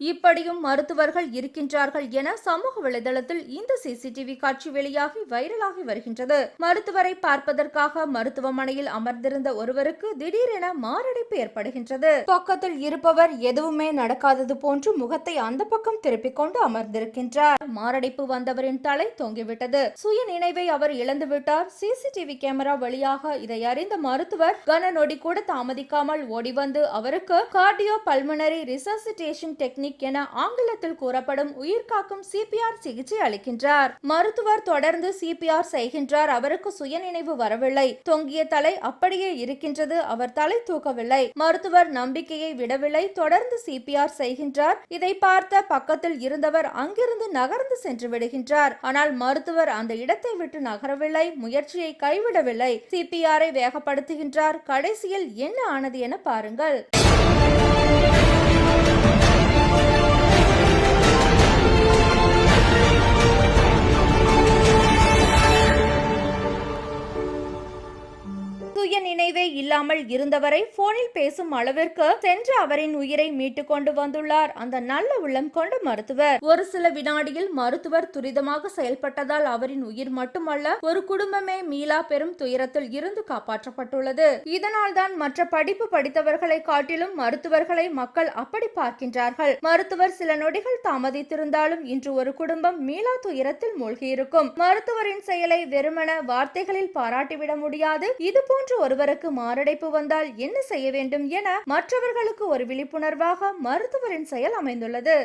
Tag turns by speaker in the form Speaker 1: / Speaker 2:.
Speaker 1: இப்படியும் மருத்துவர்கள் இருக்கின்றார்கள் என சமூக வலைதளத்தில் இந்த சிசிடிவி காட்சி வெளியாகி வைரலாகி வருகின்றது. மருத்துவரை பார்ப்பதற்காக மருத்துவமனையில் அமர்ந்திருந்த ஒருவருக்கு திடீரென மாரடைப்பு ஏற்படுகின்றது. பக்கத்தில் இருப்பவர் எதுவுமே நடக்காதது போன்று முகத்தை அந்த பக்கம் திருப்பிக் கொண்டு அமர்ந்திருக்கின்றார். மாரடைப்பு வந்தவரின் தலை தொங்கிவிட்டது. சுய நினைவை அவர் இழந்துவிட்டார். சிசிடிவி கேமரா வழியாக இதை அறிந்த மருத்துவர் கன நொடி கூட தாமதிக்காமல் ஓடி வந்து அவருக்கு கார்டியோ பல்மனரி ரிசசிட்டேஷன் டெக்னிக் என ஆங்கிலத்தில் கூறப்படும் உயிர்காக்கும் சிபிஆர் சிகிச்சை அளிக்கின்றார். மருத்துவர் தொடர்ந்து சிபிஆர் செய்கின்றார். அவருக்கு சுயநினைவு வரவில்லை. தொங்கிய தலை அப்படியே இருக்கின்றது. அவர் தலை தூக்கவில்லை. மருத்துவர் நம்பிக்கையை விடவில்லை. தொடர்ந்து சிபிஆர் செய்கின்றார். இதை பார்த்த பக்கத்தில் இருந்தவர் அங்கிருந்து நகர்ந்து சென்று விடுகின்றார். ஆனால் மருத்துவர் அந்த இடத்தை விட்டு நகரவில்லை. முயற்சியை கைவிடவில்லை. சிபிஆரை வேகப்படுத்துகின்றார். கடைசியில் என்ன ஆனது என பாருங்கள். சுய நினைவே இல்லாமல் இருந்தவரை போனில் பேசும் அளவிற்கு சென்று அவரின் உயிரை மீட்டு கொண்டு வந்துள்ளார். அந்த நல்ல உள்ளம் கொண்ட மருத்துவர். ஒரு சில வினாடியில் மருத்துவர் துரிதமாக செயல்பட்டதால் அவரின் உயிர் மட்டுமல்ல ஒரு குடும்பமே மீளா பெரும் துயரத்தில் இருந்து காப்பாற்றப்பட்டுள்ளது. இதனால் தான் மற்ற படிப்பு படித்தவர்களை காட்டிலும் மருத்துவர்களை மக்கள் அப்படி பார்க்கின்றார்கள். மருத்துவர் சில நொடிகள் தாமதித்திருந்தாலும் இன்று ஒரு குடும்பம் மீளா துயரத்தில் மூழ்கியிருக்கும். மருத்துவரின் செயலை வெறுமன வார்த்தைகளில் பாராட்டிவிட முடியாது. இது போன்ற ஒருவருக்கு மாரடைப்பு வந்தால் என்ன செய்ய வேண்டும் என மற்றவர்களுக்கு ஒரு விழிப்புணர்வாக மருத்துவரின் செயல் அமைந்துள்ளது.